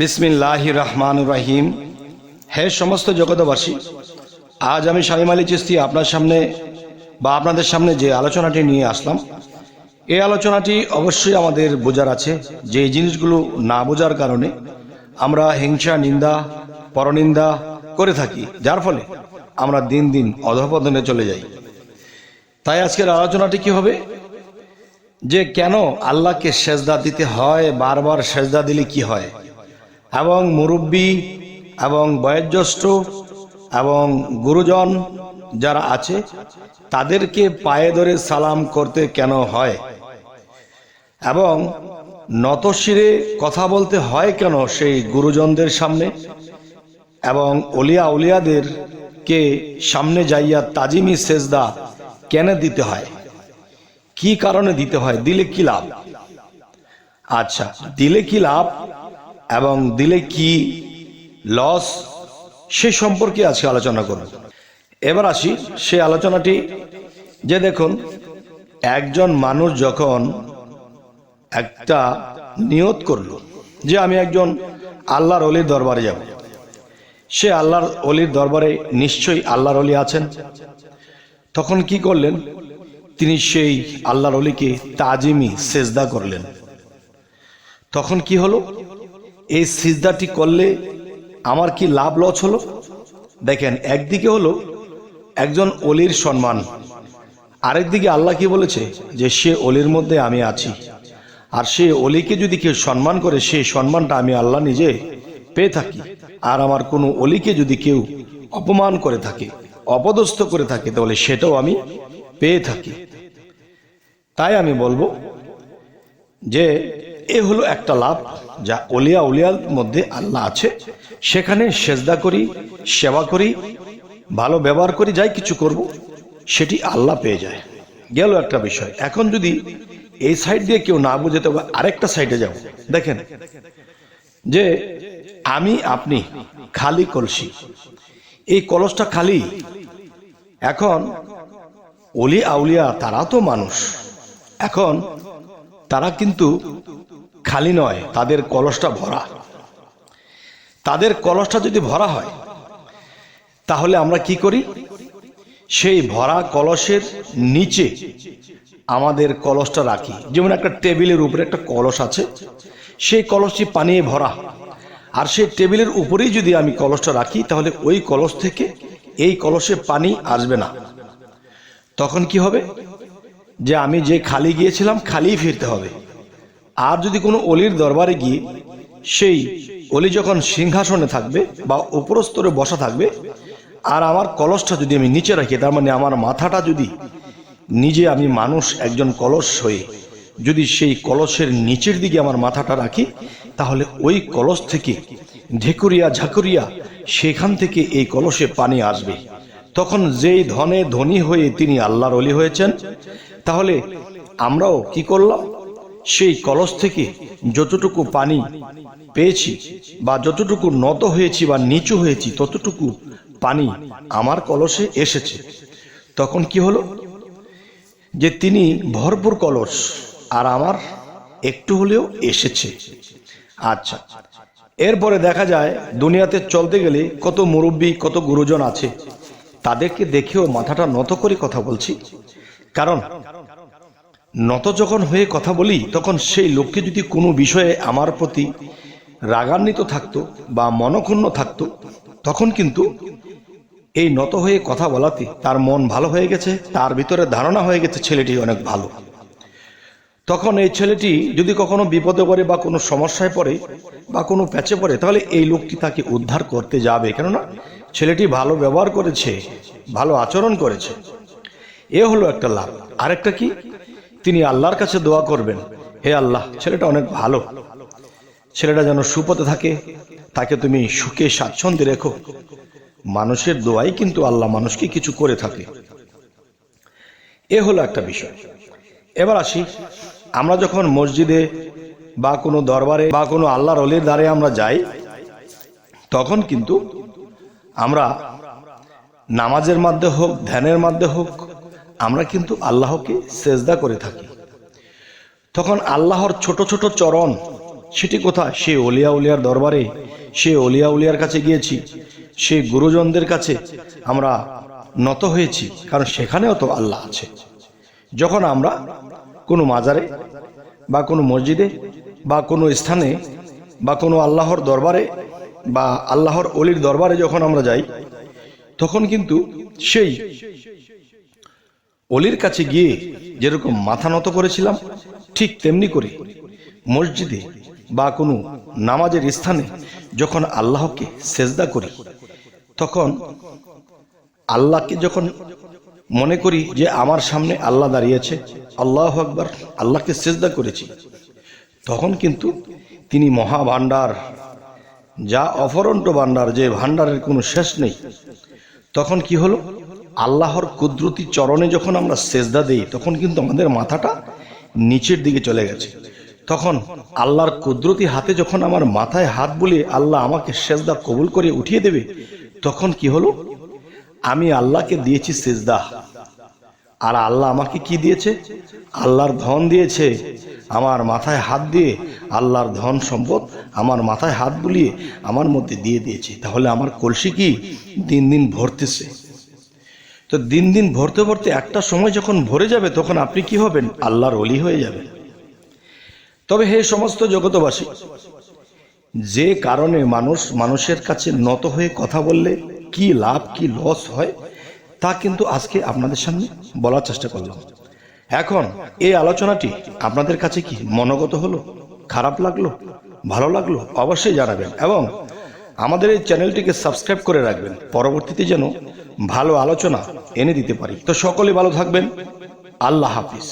বিসমিল্লাহ রহমান রাহিম। হে সমস্ত জগতবাসী আজ আমি শামিম আলী চিস্তি আপনার সামনে বা আপনাদের সামনে যে আলোচনাটি নিয়ে আসলাম এই আলোচনাটি অবশ্যই আমাদের বোঝার আছে যে এই জিনিসগুলো না বোঝার কারণে আমরা হিংসা, নিন্দা, পরনিন্দা করে থাকি। যার ফলে আমরা দিন দিন অধপতনে চলে যাই। তাই আজকের আলোচনাটি কি হবে? যে কেন আল্লাহকে সেজদা দিতে হয়, বারবার সেজদা দিলে কি হয়? এবং মুরব্বী এবং বয়োজ্যেষ্ঠ এবং গুরুজন যারা আছে, তাদেরকে পায়ে ধরে সালাম করতে কেন হয়? এবং নতশিরে কথা বলতে হয় কেন সেই গুরুজনদের সামনে? এবং অলিয়া উলিয়াদেরকে সামনে যাইয়া তাজিমি সেজদা কেন দিতে হয়? কি কারণে দিতে হয়? দিলে কি লাভ? আচ্ছা দিলে কি লাভ? এবং দিলে কি লস সে সম্পর্কে আজকে আলোচনা করব। এবার আসি সে আলোচনাটি। যে দেখুন, একজন মানুষ যখন একটা নিয়ত করল যে আমি একজন আল্লাহর অলির দরবারে যাব, সে আল্লাহর অলির দরবারে নিশ্চয়ই আল্লাহর অলি আছেন। তখন কি করলেন? তিনি সেই আল্লাহর অলিকে তাজিমি, সেজদা করলেন। তখন কি হলো? এই সিজদাটি করলে আমার কি লাভ লস হলো? দেখেন, একদিকে হলো একজন অলির সম্মান, আরেকদিকে আল্লাহ কি বলেছে যে সে অলির মধ্যে আমি আছি। আর সে অলিকে যদি কেউ সম্মান করে সেই সম্মানটা আমি আল্লাহ নিজে পেয়ে থাকি। আর আমার কোনো অলিকে যদি কেউ অপমান করে থাকে, অপদস্থ করে থাকে, তাহলে সেটাও আমি পেয়ে থাকি। তাই আমি বলব যে এ হলো একটা লাভ যা অলিয়া উলিয়ার মধ্যে আল্লাহ আছে। সেখানে সেজদা করি, সেবা করি, ভালো ব্যবহার করি, যাই কিছু করব, সেটি আল্লাহ পেয়ে যায়। গেল একটা বিষয়। এখন যদি এই সাইড দিয়ে কেউ না বুঝে, তবে আরেকটা সাইডে যাব। দেখেন, যে আমি, আপনি, খালি কলসি। এই কলসটা খালি। এখন অলি আউলিয়া তারা তো মানুষ। এখন তারা কিন্তু খালি নয়, তাদের কলসটা ভরা। তাদের কলসটা যদি ভরা হয়, তাহলে আমরা কি করি? সেই ভরা কলসের নিচে আমাদের কলসটা রাখি। যেমন একটা টেবিলের উপরে একটা কলস আছে, সেই কলসটি পানিয়ে ভরা। আর সেই টেবিলের উপরেই যদি আমি কলসটা রাখি, তাহলে ওই কলস থেকে এই কলসে পানি আসবে না। তখন কি হবে? যে আমি যে খালি গিয়েছিলাম খালি ফিরতে হবে। আর যদি কোনো অলির দরবারে গিয়ে সেই অলি যখন সিংহাসনে থাকবে বা উপরস্তরে বসা থাকবে, আর আমার কলসটা যদি আমি নিচে রাখি, তার মানে আমার মাথাটা যদি নিজে আমি মানুষ, একজন কলস হয়ে যদি সেই কলসের নিচের দিকে আমার মাথাটা রাখি, তাহলে ওই কলস থেকে ঢেকুরিয়া ঝাঁকুরিয়া সেখান থেকে এই কলসে পানি আসবে। তখন যেই ধনে ধনী হয়ে তিনি আল্লাহর অলি হয়েছেন, তাহলে আমরাও কি করলাম? সেই কলস থেকে যতটুকু পানি পেয়েছি বা যতটুকু নত হয়েছি বা নিচু হয়েছি, ততটুকু পানি আমার কলসে এসেছে। তখন কি হলো? যে তিনি ভরপুর কলস আর আমার একটু হলেও এসেছে। আচ্ছা এরপরে দেখা যায় দুনিয়াতে চলতে গেলে কত মুরব্বী, কত গুরুজন আছে, তাদেরকে দেখেও মাথাটা নত করে কথা বলছি। কারণ নত যখন হয়ে কথা বলি, তখন সেই লোককে যদি কোনো বিষয়ে আমার প্রতি রাগান্বিত থাকতো বা মনক্ষুণ্ণ থাকতো, তখন কিন্তু এই নত হয়ে কথা বলাতে তার মন ভালো হয়ে গেছে, তার ভিতরে ধারণা হয়ে গেছে ছেলেটি অনেক ভালো। তখন এই ছেলেটি যদি কখনো বিপদে পড়ে বা কোনো সমস্যায় পড়ে বা কোনো প্যাচে পড়ে, তাহলে এই লোকটি তাকে উদ্ধার করতে যাবে। কেননা ছেলেটি ভালো ব্যবহার করেছে, ভালো আচরণ করেছে। এ হলো একটা লাভ। আরেকটা কি? তিনি আল্লাহর কাছে দোয়া করবেন। হে আল্লাহ, ছেলেটা অনেক ভালো। ছেলেটা যেন সুপথে থাকে, তাকে তুমি সুখে স্বাচ্ছন্দ্যে রেখো। মানুষের দোয়াই কিন্তু আল্লাহ মানুষকে কিছু করে থাকে। এ হলো একটা বিষয়। এবার আসি, আমরা যখন মসজিদে বা কোনো দরবারে বা কোনো আল্লাহর অলির দ্বারে আমরা যাই, তখন কিন্তু আমরা নামাজের মাধ্যমে হোক, ধ্যানের মাধ্যমে হোক আমরা কিন্তু আল্লাহকে সেজদা করে থাকি। তখন আল্লাহর ছোট ছোট চরণ, সেটি কোথায়? সে অলিয়া উলিয়ার দরবারে, সে অলিয়া উলিয়ার কাছে গিয়েছি, সে গুরুজনদের কাছে আমরা নত হয়েছি, কারণ সেখানেও তো আল্লাহ আছে। যখন আমরা কোনো মাজারে বা কোনো মসজিদে বা কোনো স্থানে বা কোনো আল্লাহর দরবারে বা আল্লাহর অলির দরবারে যখন আমরা যাই, তখন কিন্তু সেই অলির কাছে গিয়ে যেরকম মাথা নত করেছিলাম, ঠিক তেমনি করে মসজিদে বা কোনো নামাজের স্থানে যখন আল্লাহকে সেজদা করি, তখন আল্লাহকে যখন মনে করি যে আমার সামনে আল্লাহ দাঁড়িয়েছে, আল্লাহ আকবার, আল্লাহকে সেজদা করেছি, তখন কিন্তু তিনি মহা ভাণ্ডার যা অফরন্ত ভাণ্ডার, যে ভাণ্ডারের কোনো শেষ নেই। তখন কি হলো? আল্লাহর কুদরতি চরণে যখন আমরা সেজদা দেই, তখন কিন্তু আমাদের মাথাটা নিচের দিকে চলে গেছে। তখন আল্লাহর কুদরতি হাতে যখন আমার মাথায় হাত বুলিয়ে আল্লাহ আমাকে সেজদা কবুল করে উঠিয়ে দেবে, তখন কি হলো? আমি আল্লাহকে দিয়েছি সেজদা। আর আল্লাহ আমাকে কি দিয়েছে? আল্লাহর ধন দিয়েছে। আমার মাথায় হাত দিয়ে আল্লাহর ধন সম্পদ আমার মাথায় হাত বুলিয়ে আমার মধ্যে দিয়ে দিয়েছে। তাহলে আমার কলসি কি? দিন দিন ভরতেছে। তো দিন দিন ভরতে ভরতে একটা সময় যখন ভরে যাবে, তখন আপনি কি হবেন? আল্লাহর অলি হয়ে যাবেন। তবে হে সমস্ত জগতবাসী যে কারণে মানুষ মানুষের কাছে নত হয়ে কথা বললে কি লাভ, কি লস হয়, তা কিন্তু আজকে আপনাদের সামনে বলার চেষ্টা করলাম। এখন এই আলোচনাটি আপনাদের কাছে কি মনোগত হলো, খারাপ লাগল, ভালো লাগল? অবশ্যই জানাবেন এবং আমাদের এই চ্যানেলটিকে সাবস্ক্রাইব করে রাখবেন। পরবর্তীতে যেন ভালো আলোচনা এনে দিতে পারি। তো সকলে ভালো থাকবেন। আল্লাহ হাফিজ।